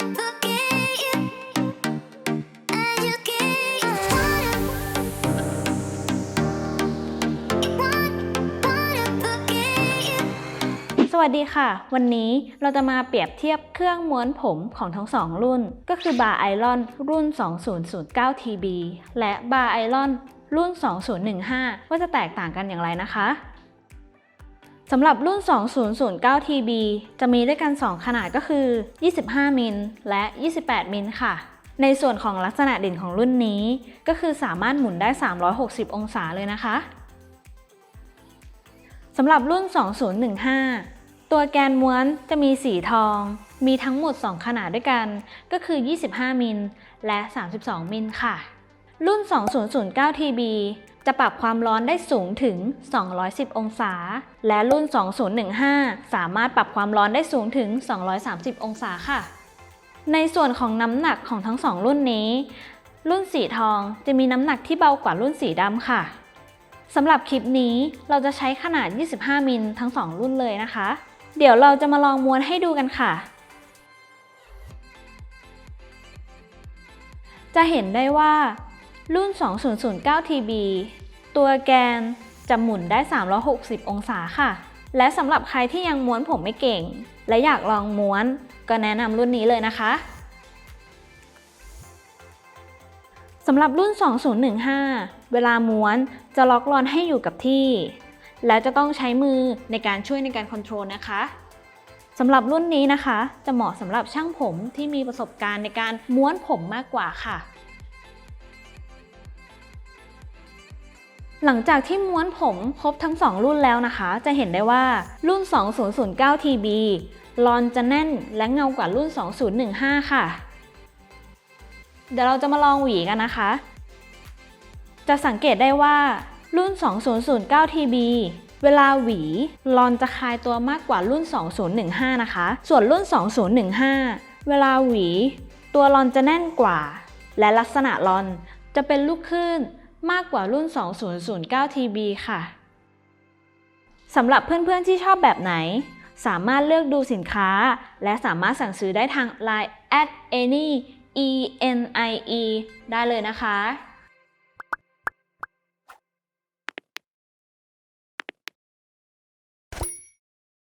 สวัสดีค่ะ วันนี้เราจะมาเปรียบเทียบเครื่องม้วนผมของทั้งสองรุ่น ก็คือบาร์ไอรอนรุ่น 2009 TB และบาร์ไอรอนรุ่น 2015 ว่าจะแตกต่างกันอย่างไรนะคะ สำหรับรุ่น 2009 TB จะมีด้วยกัน 2 ขนาดก็คือ 25 มิลและ 28 มิลค่ะ ในส่วนของลักษณะเด่นของรุ่นนี้ ก็คือสามารถหมุนได้ 360 องศาเลยนะคะสำหรับรุ่น 2015 ตัวแกนม้วนจะมีสีทอง มีทั้งหมด 2 ขนาดด้วยกัน ก็คือ 25 มิลและ 32 มิลค่ะ รุ่น 2009 TB จะปรับความร้อนได้สูงถึง 210 องศา และรุ่น 2015 สามารถปรับความร้อนได้สูงถึง 230 องศาค่ะ ในส่วนของน้ำหนักของทั้งสองรุ่นนี้ รุ่นสีทองจะมีน้ำหนักที่เบากว่ารุ่นสีดำค่ะสำหรับคลิปนี้เราจะใช้ขนาด 25 มิลทั้ง 2 รุ่นเลยนะคะ เดี๋ยวเราจะมาลองม้วนให้ดูกันค่ะ จะเห็นได้ว่ารุ่น 2009 TB ตัวแกนจะหมุนได้ 360 องศาค่ะ และสำหรับใครที่ยังม้วนผมไม่เก่ง และอยากลองม้วน ก็แนะนำรุ่นนี้เลยนะคะสำหรับรุ่น 2015 เวลาม้วนจะล็อกลอนให้อยู่กับที่ แล้วจะต้องใช้มือในการช่วยในการคอนโทรลนะคะสำหรับรุ่นนี้นะคะ จะเหมาะสำหรับช่างผมที่มีประสบการณ์ในการม้วนผมมากกว่าค่ะ หลังจากที่ม้วนผมครบทั้ง 2 รุ่นแล้วนะคะ จะเห็นได้ว่ารุ่น 2009 TB ลอนจะแน่นและเงากว่ารุ่น 2015 ค่ะ เดี๋ยวเราจะมาลองหวีกันนะคะ จะสังเกตได้ว่ารุ่น 2009 TB เวลาหวีลอนจะคลายตัวมากกว่ารุ่น 2015 นะคะ ส่วนรุ่น 2015 เวลาหวี ตัวลอนจะแน่นกว่า และลักษณะลอนจะเป็นลูกคลื่น มากกว่ารุ่น 2009 TB ค่ะ สำหรับเพื่อนๆที่ชอบแบบไหน สามารถเลือกดูสินค้า และสามารถสั่งซื้อได้ทาง Line at any e n i e ได้เลยนะคะ